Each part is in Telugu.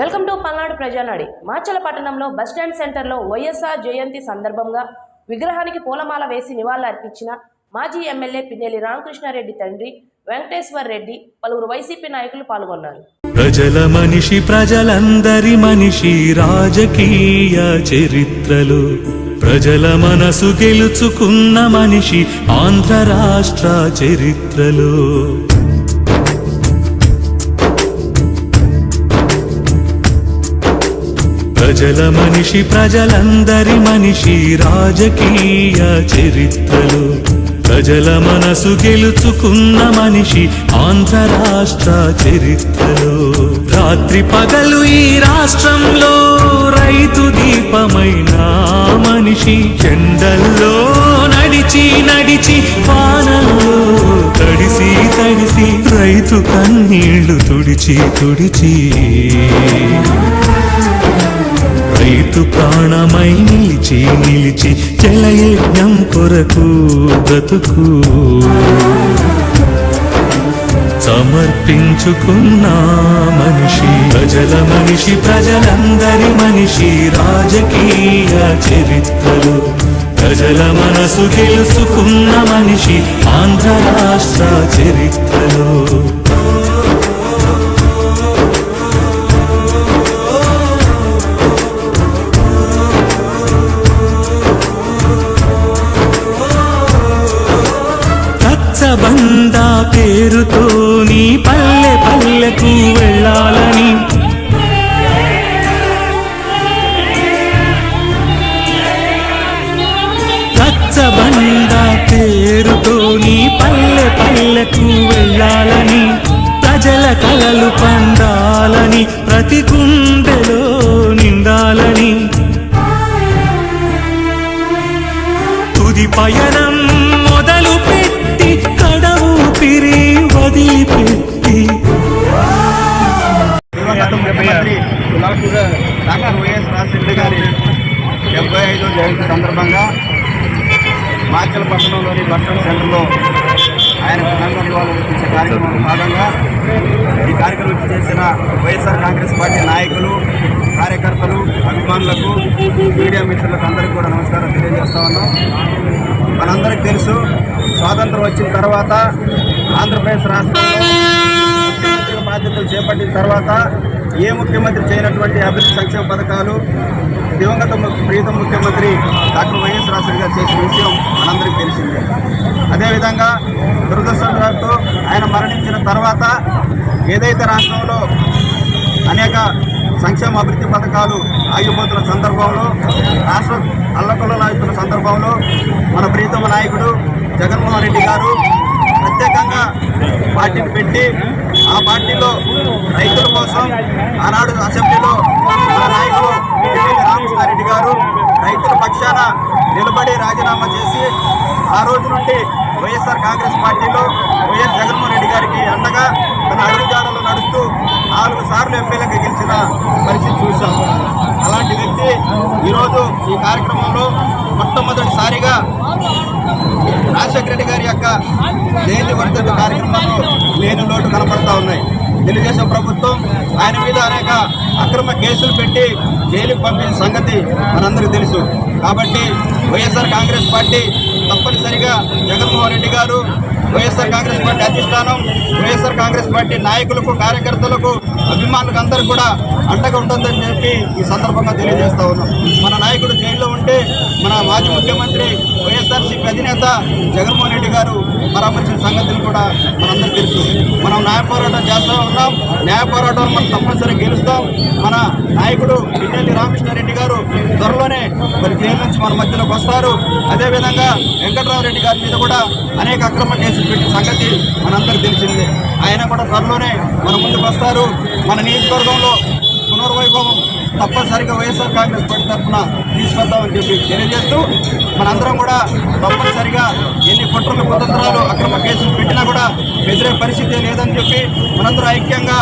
Welcome to Palnadu Prajanadi. Macherla పట్టణంలో బస్టాండ్ సెంటర్లో వైఎస్ఆర్ జయంతి సందర్భంగా విగ్రహానికి పూలమాల వేసి నివాళులర్పించిన మాజీ ఎమ్మెల్యే పిన్నెల్లి రామకృష్ణారెడ్డి తండ్రి వెంకటేశ్వర్ రెడ్డి పలువురు వైసీపీ నాయకులు పాల్గొన్నారు. ప్రజల మనిషి ప్రజలందరి మనిషి రాజకీయ చరిత్రలు. ప్రజల మనసు గెలుచుకున్న మనిషి ఆంధ్ర రాష్ట్ర చరిత్రలు. ప్రజల మనిషి ప్రజలందరి మనిషి రాజకీయ చరిత్రలు. ప్రజల మనసు గెలుచుకున్న మనిషి ఆంధ్ర రాష్ట్ర చరిత్రలు. రాత్రి పగలు ఈ రాష్ట్రంలో రైతు దీపమైన మనిషి. చెండల్లో నడిచి నడిచి వానల్లో తడిసి తడిసి రైతు కన్నీళ్ళు తుడిచి తుడిచి. రైతు ప్రాణమై నిలిచి నిలిచి జలయజ్ఞం కొరకు బ్రతుకు. సమర్పించుకున్న మనిషి ప్రజల మనిషి ప్రజలందరి మనిషి రాజకీయ చరిత్రలు. ప్రజల మనసు తెలుసుకున్న మనిషి ఆంధ్ర రాష్ట్ర చరిత్రలో. బంద పేరుతో నీ పల్లె పల్లెకు వెళ్ళాలని. రచ్చబండ పేరుతో నీ పల్లె పల్లెకు వెళ్ళాలని. ప్రజల కలలు పండాలని ప్రతి కుండ డెబ్బై ఐదో జయంతి సందర్భంగా మాచల పట్టణంలోని బస్టాండ్ సెంటర్లో ఆయన ఘనంగా నివాళులు అర్పించే కార్యక్రమంలో భాగంగా ఈ కార్యక్రమం చేసిన వైఎస్ఆర్ కాంగ్రెస్ పార్టీ నాయకులు కార్యకర్తలు అభిమానులకు మీడియా మిత్రులకు అందరికీ కూడా నమస్కారం తెలియజేస్తా ఉన్నాం. మనందరికీ తెలుసు స్వాతంత్రం వచ్చిన తర్వాత ఆంధ్రప్రదేశ్ రాష్ట్రంలో ముఖ్యమంత్రి బాధ్యతలు చేపట్టిన తర్వాత ఏ ముఖ్యమంత్రి చేయనటువంటి అభివృద్ధి సంక్షేమ పథకాలు దివంగత ప్రీతం ముఖ్యమంత్రి డాక్టర్ వైఎస్ రాజశేఖర్ గారు చేసిన విషయం మనందరికీ తెలిసిందే. అదేవిధంగా దురదృష్టవశాత్తు ఆయన మరణించిన తర్వాత ఏదైతే రాష్ట్రంలో అనేక సంక్షేమ అభివృద్ధి పథకాలు ఆగిపోతున్న సందర్భంలో రాష్ట్ర అల్లకొల్లలాగుతున్న సందర్భంలో మన ప్రీతమ నాయకుడు జగన్మోహన్ రెడ్డి గారు ప్రత్యేకంగా పార్టీని పెట్టి ఆ పార్టీలో రైతుల కోసం ఆనాడు అసెంబ్లీ మన నాయకులు పిన్నెల్లి రామకృష్ణారెడ్డి గారు రైతుల పక్షాన నిలబడి రాజీనామా చేసి ఆ రోజు నుండి వైఎస్ఆర్ కాంగ్రెస్ పార్టీలో వైఎస్ జగన్మోహన్ రెడ్డి గారికి అండగా తన అడుగుజాడలో నడుస్తూ నాలుగు సార్లు ఎంపీలకు గెలిచిన పరిస్థితి చూశాం. అలాంటి వ్యక్తి ఈరోజు ఈ కార్యక్రమంలో మొట్టమొదటిసారిగా రాజశేఖర రెడ్డి గారి యొక్క జయంతి వర్ధంతి కార్యక్రమంలో లేని లోటు కనపడతా ఉన్నాయి. తెలుగుదేశం ప్రభుత్వం ఆయన మీద అనేక అక్రమ కేసులు పెట్టి జైలుకు పంపిన సంగతి మనందరికీ తెలుసు. కాబట్టి వైఎస్ఆర్ కాంగ్రెస్ పార్టీ తప్పనిసరిగా జగన్మోహన్ రెడ్డి గారు వైఎస్ఆర్ కాంగ్రెస్ పార్టీ అధిష్టానం వైఎస్ఆర్ కాంగ్రెస్ పార్టీ నాయకులకు కార్యకర్తలకు అభిమానులకు అందరూ కూడా అండగా ఉంటుందని చెప్పి ఈ సందర్భంగా తెలియజేస్తా ఉన్నాం. మన నాయకుడు జైల్లో ఉంటే మన మాజీ ముఖ్యమంత్రి వైఎస్ఆర్సీపీ అధినేత జగన్మోహన్ రెడ్డి గారు పరామర్శించిన సంగతులు కూడా మనందరికీ తెలుసు. మనం న్యాయ పోరాటం చేస్తూ ఉన్నాం. న్యాయ పోరాటం మనం తప్పనిసరిగా గెలుస్తాం. మన నాయకుడు పిన్నెల్లి రామకృష్ణారెడ్డి గారు త్వరలోనే మరి జైలు నుంచి మన మధ్యలోకి వస్తారు. అదేవిధంగా వెంకటరామరెడ్డి గారి మీద కూడా అనేక అక్రమ కేసులు పెట్టిన సంగతి మనందరికీ తెలిసిందే. ఆయన కూడా త్వరలోనే మన ముందుకు వస్తారు. మన నియోజకవర్గంలో పునర్వైభవం తప్పనిసరిగా వైఎస్ఆర్ కాంగ్రెస్ పార్టీ తరఫున తీసుకొద్దామని చెప్పి తెలియజేస్తూ మనందరం కూడా తప్పనిసరిగా ఎన్ని కుట్రలు కుతంత్రాలు అక్రమ కేసులు పెట్టినా కూడా బెదిరే పరిస్థితి లేదని చెప్పి మనందరూ ఐక్యంగా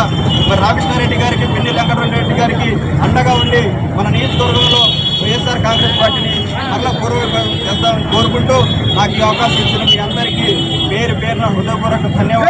మరి రామకృష్ణారెడ్డి గారికి పిన్ని వెంకటరెడ్డి గారికి అండగా ఉండి మన నియోజకవర్గంలో వైఎస్ఆర్ కాంగ్రెస్ పార్టీని మరలా పూర్వం చేద్దామని కోరుకుంటూ నాకు ఈ అవకాశం ఇచ్చిన మీ అందరికీ పేరు పేరున హృదయపూర్వక ధన్యవాదాలు.